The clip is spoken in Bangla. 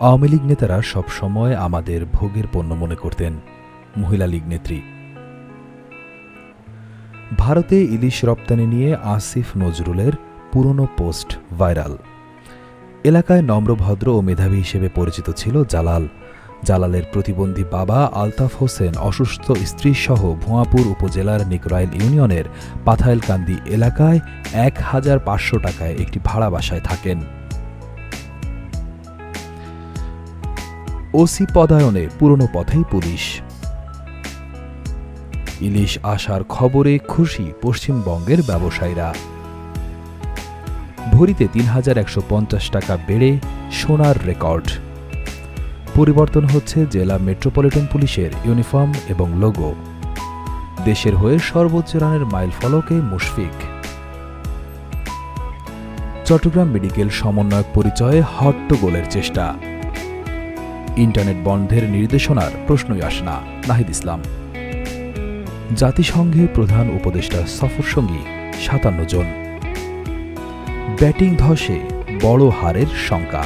আওয়ামী লীগ নেতারা সবসময় আমাদের ভোগের পণ্য মনে করতেন, মহিলা লীগ নেত্রী। ভারতে ইলিশ রপ্তানি নিয়ে আসিফ নজরুলের পুরনো পোস্ট ভাইরাল। এলাকায় নম্রভদ্র ও মেধাবী হিসেবে পরিচিত ছিল জালাল। জালালের প্রতিবন্ধী বাবা আলতাফ হোসেন অসুস্থ স্ত্রীসহ ভুয়াপুর উপজেলার নিকরাইল ইউনিয়নের পাথাইলকান্দি এলাকায় এক হাজার পাঁচশো টাকায় একটি ভাড়া বাসায় থাকেন। ওসি পদায়নে পুরনো পথেই পুলিশ। ইলিশ আসার খবরে খুশি পশ্চিমবঙ্গের ব্যবসায়ীরা। ভরিতে তিন হাজার একশো পঞ্চাশ টাকা বেড়ে সোনার রেকর্ড। পরিবর্তন হচ্ছে জেলা মেট্রোপলিটন পুলিশের ইউনিফর্ম এবং লোগো। দেশের হয়ে সর্বোচ্চ রানের মাইল ফলকে মুশফিক। চট্টগ্রাম মেডিকেল সমন্বয়ক পরিচয়ে হট্টগোলের চেষ্টা। ইন্টারনেট বন্ধের নির্দেশনার প্রশ্নই আসে না, নাহিদ ইসলাম। জাতিসংঘে প্রধান উপদেষ্টা সফর সফরসঙ্গী সাতান্ন জন। ব্যাটিং ধসে বড় হারের শঙ্কা।